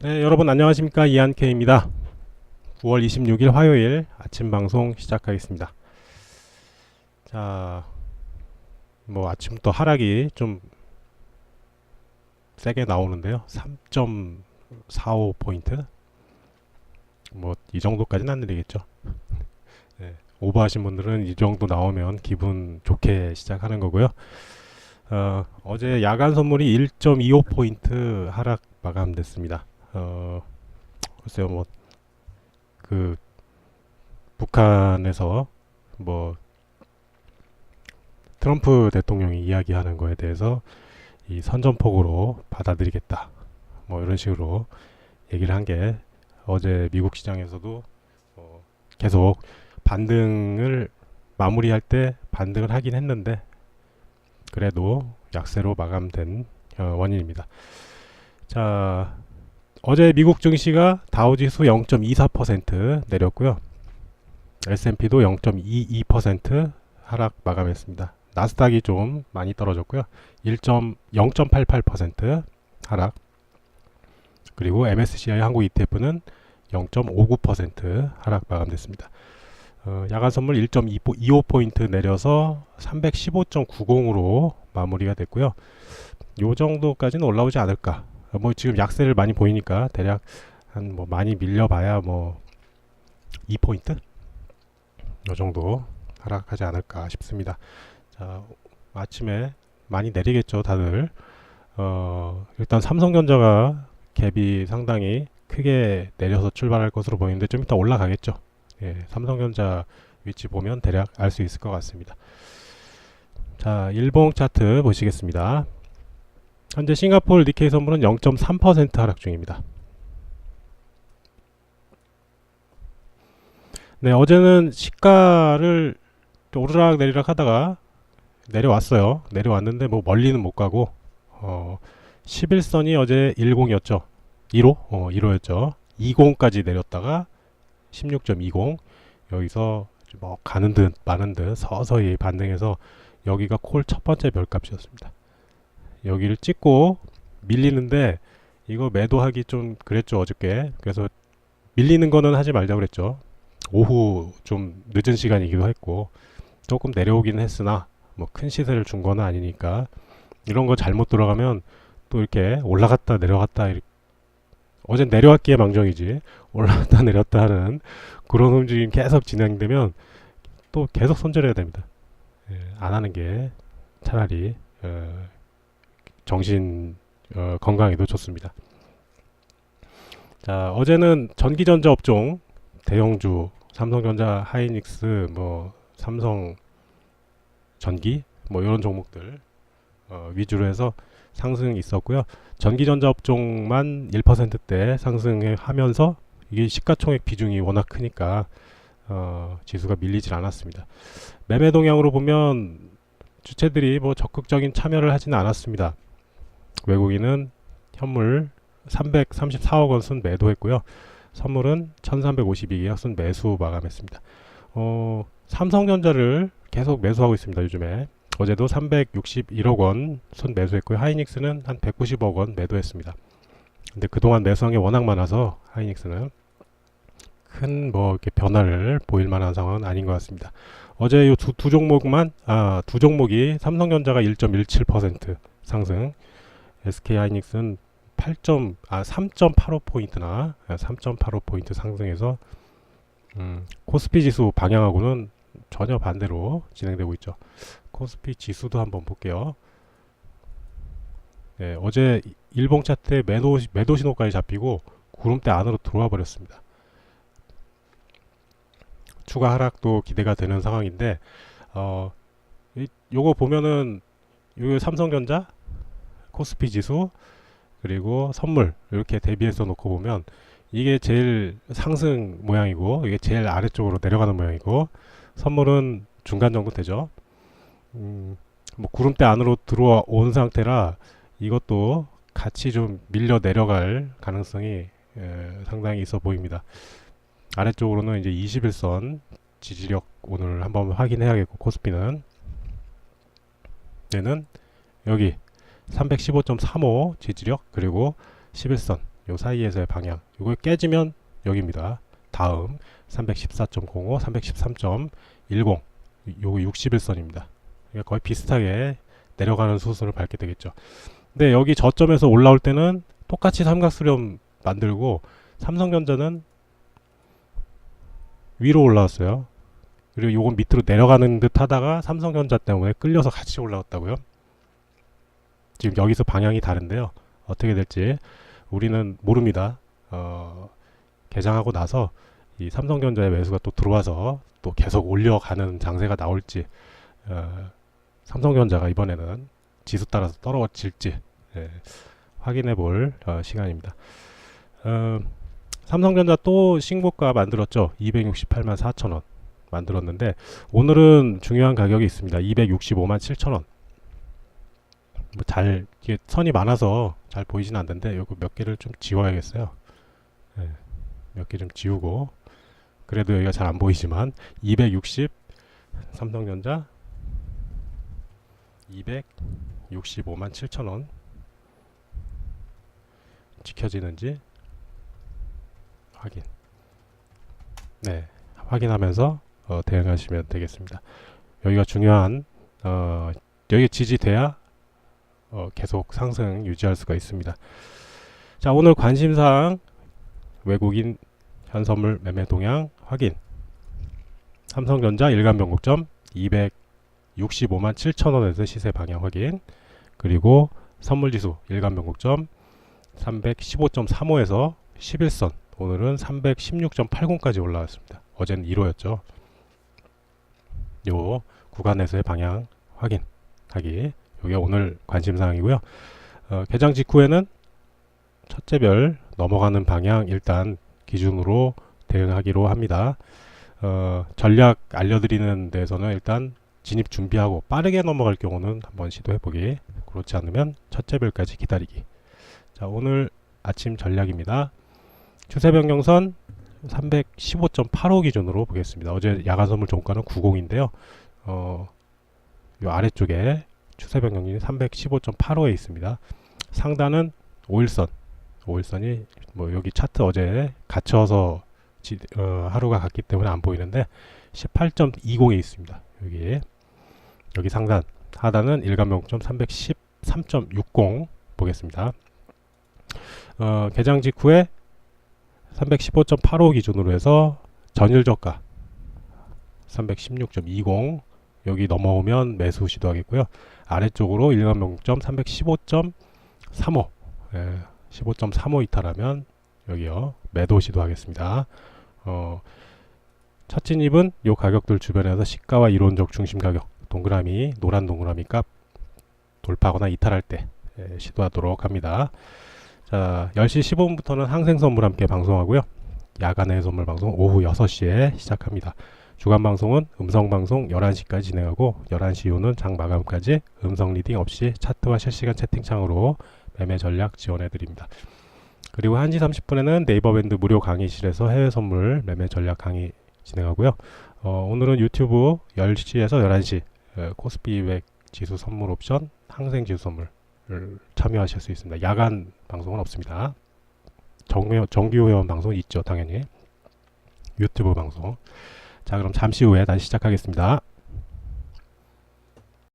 네, 여러분 안녕하십니까 이한케입니다. 9월 26일 화요일 아침 방송 시작하겠습니다. 자, 뭐 아침부터 하락이 좀 세게 나오는데요. 3.45 포인트. 뭐 이 정도까지는 안 내리겠죠. 네, 오버하신 분들은 이 정도 나오면 기분 좋게 시작하는 거고요. 어, 어제 야간 선물이 1.25 포인트 하락 마감됐습니다. 어, 글쎄요, 뭐, 그, 북한에서, 뭐, 트럼프 대통령이 이야기하는 거에 대해서 이 선전폭으로 받아들이겠다. 뭐, 이런 식으로 얘기를 한 게 어제 미국 시장에서도 어, 계속 반등을 마무리할 때 반등을 하긴 했는데, 그래도 약세로 마감된 어, 원인입니다. 자, 어제 미국 증시가 다우지수 0.24% 내렸고요. S&P도 0.22% 하락 마감했습니다. 나스닥이 좀 많이 떨어졌고요. 1.0.88% 하락. 그리고 MSCI 한국 ETF는 0.59% 하락 마감됐습니다. 어, 야간 선물 1.25포인트 내려서 315.90으로 마무리가 됐고요. 요 정도까지는 올라오지 않을까. 뭐 지금 약세를 많이 보이니까 대략 한 뭐 많이 밀려봐야 뭐 2포인트? 요 정도 하락하지 않을까 싶습니다. 자, 아침에 많이 내리겠죠, 다들. 어, 일단 삼성전자가 갭이 상당히 크게 내려서 출발할 것으로 보이는데 좀 이따 올라가겠죠. 예, 삼성전자 위치 보면 대략 알 수 있을 것 같습니다. 자, 일봉 차트 보시겠습니다. 현재 싱가포르 니케이 선물은 0.3% 하락 중입니다. 네, 어제는 시가를 오르락 내리락 하다가 내려왔어요. 내려왔는데 뭐 멀리는 못 가고 어 11선이 어제 10이었죠. 1호? 어, 1호였죠. 20까지 내렸다가 16.20 여기서 뭐 가는 듯 마는 듯 서서히 반등해서 여기가 콜 첫 번째 별값이었습니다. 여기를 찍고 밀리는데 이거 매도하기 좀 그랬죠 어저께. 그래서 밀리는 거는 하지 말자 그랬죠. 오후 좀 늦은 시간이기도 했고 조금 내려오긴 했으나 뭐 큰 시세를 준 거는 아니니까 이런 거 잘못 들어가면 또 이렇게 올라갔다 내려갔다 이렇게 어젠 내려왔기에 망정이지. 올라갔다 내렸다 하는 그런 움직임 계속 진행되면 또 계속 손절해야 됩니다. 예, 안 하는 게 차라리 어, 정신 어, 건강에도 좋습니다. 자 어제는 전기전자 업종 대형주 삼성전자, 하이닉스, 뭐 삼성 전기 뭐 이런 종목들 어, 위주로 해서 상승이 있었고요. 전기전자 업종만 1%대 상승하면서 이게 시가총액 비중이 워낙 크니까 어, 지수가 밀리질 않았습니다. 매매 동향으로 보면 주체들이 뭐 적극적인 참여를 하지는 않았습니다. 외국인은 현물 334억 원 순 매도했고요. 선물은 1352억 순 매수 마감했습니다. 어, 삼성전자를 계속 매수하고 있습니다. 요즘에 어제도 361억 원 순 매수했고요. 하이닉스는 한 190억 원 매도했습니다. 근데 그동안 매수한 게 워낙 많아서 하이닉스는 큰 뭐 이렇게 변화를 보일 만한 상황은 아닌 것 같습니다. 어제 이두 두 종목만 아 두 종목이 삼성전자가 1.17% 상승, SK 하이닉스는 8. 아3.85 포인트나 3.85 포인트 상승해서 음, 코스피 지수 방향하고는 전혀 반대로 진행되고 있죠. 코스피 지수도 한번 볼게요. 네, 어제 일봉 차트에 매도 매도 신호까지 잡히고 구름대 안으로 들어와 버렸습니다. 추가 하락도 기대가 되는 상황인데 어 이, 요거 보면은 요 삼성전자 코스피 지수 그리고 선물 이렇게 대비해서 놓고 보면 이게 제일 상승 모양이고 이게 제일 아래쪽으로 내려가는 모양이고 선물은 중간 정도 되죠. 음, 뭐 구름대 안으로 들어온 상태라 이것도 같이 좀 밀려 내려갈 가능성이 에, 상당히 있어 보입니다. 아래쪽으로는 이제 21선 지지력 오늘 한번 확인해야겠고 코스피는 얘는 여기 315.35 지지력 그리고 11선 요 사이에서의 방향. 이거 깨지면 여기입니다. 다음 314.05, 313.10 요거 61선입니다. 그러니까 거의 비슷하게 내려가는 수순을 밟게 되겠죠. 근데 여기 저점에서 올라올 때는 똑같이 삼각수렴 만들고 삼성전자는 위로 올라왔어요. 그리고 요건 밑으로 내려가는 듯 하다가 삼성전자 때문에 끌려서 같이 올라왔다고요. 지금 여기서 방향이 다른데요. 어떻게 될지 우리는 모릅니다. 어, 개장하고 나서 이 삼성전자의 매수가 또 들어와서 또 계속 올려가는 장세가 나올지 어, 삼성전자가 이번에는 지수 따라서 떨어질지 예, 확인해 볼 어, 시간입니다. 어, 삼성전자 또 신고가 만들었죠. 268만 4천 원 만들었는데 오늘은 중요한 가격이 있습니다. 265만 7천 원. 뭐 잘 이게 선이 많아서 잘 보이진 않는데 요거 몇 개를 좀 지워야겠어요. 예, 몇개 좀 지우고 그래도 여기가 잘 안 보이지만 260 삼성전자 265만 7천 원 지켜지는지 확인. 네, 확인하면서 어, 대응하시면 되겠습니다. 여기가 중요한 어, 여기 지지돼야 어, 계속 상승 유지할 수가 있습니다. 자, 오늘 관심사항 외국인 현선물 매매 동향 확인. 삼성전자 일간 변곡점 265만 7천 원에서 시세 방향 확인. 그리고 선물지수 일간 변곡점 315.35에서 11선 오늘은 316.80까지 올라왔습니다. 어제는 1호였죠. 요 구간에서의 방향 확인하기. 이게 오늘 관심 사항이고요. 어, 개장 직후에는 첫째 별 넘어가는 방향 일단 기준으로 대응하기로 합니다. 어, 전략 알려드리는 데서는 일단 진입 준비하고 빠르게 넘어갈 경우는 한번 시도해 보기. 그렇지 않으면 첫째 별까지 기다리기. 자, 오늘 아침 전략입니다. 추세 변경선 315.85 기준으로 보겠습니다. 어제 야간 선물 종가는 90인데요. 어, 요 아래쪽에 추세 변경률이 315.85에 있습니다. 상단은 5일선. 5일선이 뭐 여기 차트 어제 갇혀서 지, 어, 하루가 갔기 때문에 안 보이는데 18.20에 있습니다. 여기 여기 상단 하단은 일간명점 313.60 보겠습니다. 어, 개장 직후에 315.85 기준으로 해서 전일 저가 316.20 여기 넘어오면 매수 시도하겠고요. 아래쪽으로 일간명점 315.35 예, 15.35 이탈하면 여기요 매도 시도하겠습니다. 어, 첫 진입은 요 가격들 주변에서 시가와 이론적 중심 가격 동그라미 노란 동그라미 값 돌파하거나 이탈할 때 예, 시도하도록 합니다. 자 10시 15분부터는 항생 선물 함께 방송하고요. 야간의 선물 방송 오후 6시에 시작합니다. 주간 방송은 음성 방송 11시까지 진행하고 11시 이후는 장 마감까지 음성 리딩 없이 차트와 실시간 채팅창으로 매매 전략 지원해 드립니다. 그리고 1시 30분에는 네이버 밴드 무료 강의실에서 해외 선물 매매 전략 강의 진행하고요. 어, 오늘은 유튜브 10시에서 11시 에, 코스피 200 지수 선물 옵션 항생 지수 선물을 참여하실 수 있습니다. 야간 방송은 없습니다. 정규 회원 방송 있죠, 당연히. 유튜브 방송. 자, 그럼 잠시 후에 다시 시작하겠습니다.